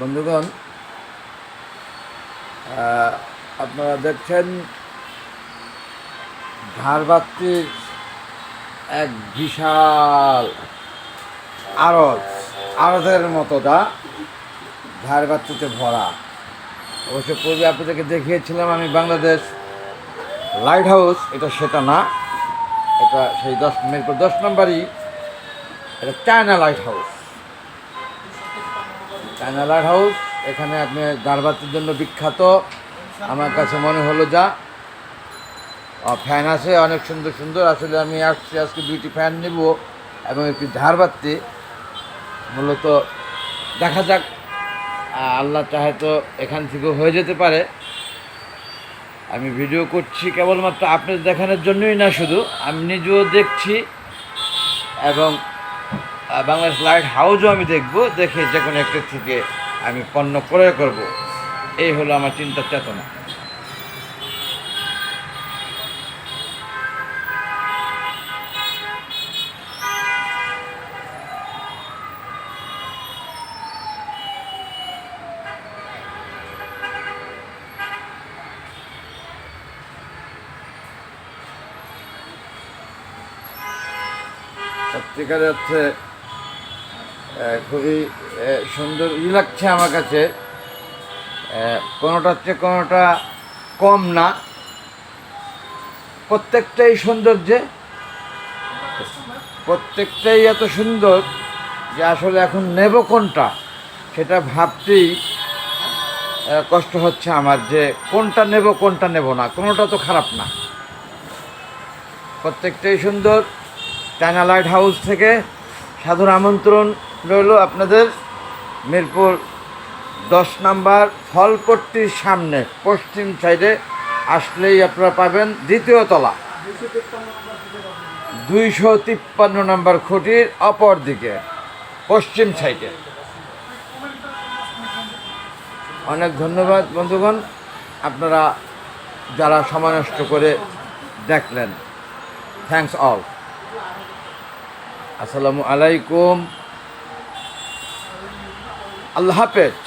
বন্ধুগণ আপনারা দেখছেন ঝাড়বাতির এক বিশাল আড়ত, আড়তের মতো দা ঝাড়বাতিতে ভরা। অবশ্য পূর্বে আপনাদেরকে দেখিয়েছিলাম আমি বাংলাদেশ লাইট হাউস, এটা সেটা না, এটা সেই দশ, মিরপুর দশ নম্বরই, এটা China light house. China house, এখানে আপনি দারবাতির জন্য বিখ্যাত। আমার কাছে মনে হলো যা। ফ্যান আছে, অনেক সুন্দর সুন্দর। আসলে আমি আসছি, আজকে দুইটি ফ্যান নিব এবং একটি ঝাড়বাতি। মূলত দেখা যাক আল্লাহ চাহে তো এখান থেকেও হয়ে যেতে পারে। আমি ভিডিও করছি কেবলমাত্র আপনাদের দেখানোর জন্যই না শুধু, আমি নিজেও দেখছি এবং বাংলাদেশ লাইট হাউসও আমি দেখব, দেখে যে কোনো একটা থেকে আমি পণ্য ক্রয় করব। এই হলো আমার চিন্তা চেতনা। সত্যিকারে হচ্ছে খুবই সুন্দর ই লাগছে আমার কাছে। কোনোটার চেয়ে কোনোটা কম না। প্রত্যেকটাই সৌন্দর্যে প্রত্যেকটাই এত সুন্দর যে আসলে এখন নেব কোনটা, সেটা ভাবতেই কষ্ট হচ্ছে আমার যে কোনটা নেব কোনটা নেব না। কোনোটা তো খারাপ না। প্রত্যেকটাই সুন্দর। চায়না লাইট হাউস থেকে সাধুর আমন্ত্রণ রইল আপনাদের মিরপুর দশ নাম্বার ফলপট্টির সামনে। পশ্চিম সাইডে আসলেই আপনারা পাবেন দ্বিতীয় তলা। দুইশো তিপ্পান্ন নম্বর খুঁটির অপর দিকে, পশ্চিম সাইডে অনেক ধন্যবাদ বন্ধুগণ, আপনারা যারা সময় নষ্ট করে দেখলেন। থ্যাংকস অল আসসালামু আলাইকুম। আল্লাহ হাফেজ